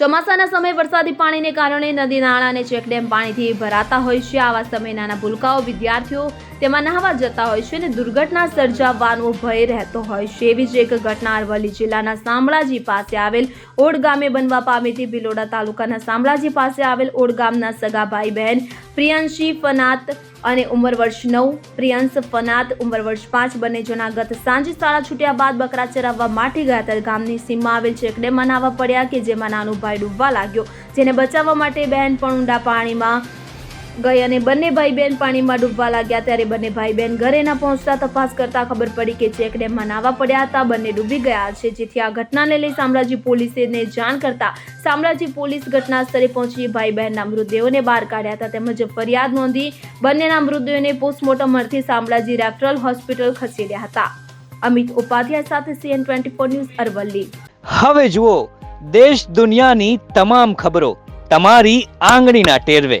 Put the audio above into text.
ચોમાસાના સમયે વરસાદી પાણીને કારણે નદી, નાળા અને ચેકડેમ પાણીથી ભરાતા હોય છે. આવા સમયે નાના ભૂલકાઓ વિદ્યાર્થીઓ તેમાં નહાવા જતા હોય છે અને દુર્ઘટના સર્જાવાનો ભય રહેતો હોય છે. એવી જ એક ઘટના અરવલ્લી જિલ્લાના શામળાજી પાસે આવેલ ઓડ ગામે બનવા પામેથી ભિલોડા તાલુકાના શામળાજી પાસે આવેલ ઓડ ગામના સગા ભાઈ બહેન પ્રિયંશી, ફનાત અને ઉંમર વર્ષ નવ, પ્રિયંશ ફનાત ઉંમર વર્ષ પાંચ બંને જણા ગત સાંજે શાળા છૂટ્યા બાદ બકરા ચરાવવા માટે ગયા ત્યારે ગામની સીમમાં આવેલ ચેકડેમમાં નાહવા પડ્યા કે જેમાં નાનો ભાઈ ડૂબવા લાગ્યો. જેને બચાવવા માટે બહેન પણ ઊંડા પાણીમાં ગઈ અને બંને ભાઈ બહેન પાણીમાં ડૂબવા લાગ્યા ત્યારે બંને ભાઈ બહેન ઘરે ન પહોંચતા તપાસ કરતા ખબર પડી કે ચેકડેમમાં નાવા પડ્યા હતા. બંને ડૂબી ગયા છે. જેથી આ ઘટનાને લઈ શામળાજી પોલીસને જાણ કરતા શામળાજી પોલીસ ઘટના સ્થળે પહોંચી ભાઈ બહેનના મૃતદેહોને બહાર કાઢ્યા હતા. તેમજ ફરિયાદ નોંધી બંનેના મૃતદેહોને પોસ્ટમોર્ટમ અર્થે શામળાજી રેફરલ હોસ્પિટલ ખસેડ્યા હતા. અમિત ઉપાધ્યાય સાથે CN twenty four news Aravalli. હવે જુઓ, દેશ દુનિયાની તમામ ખબરો તમારી આંગળીના ટેરવે.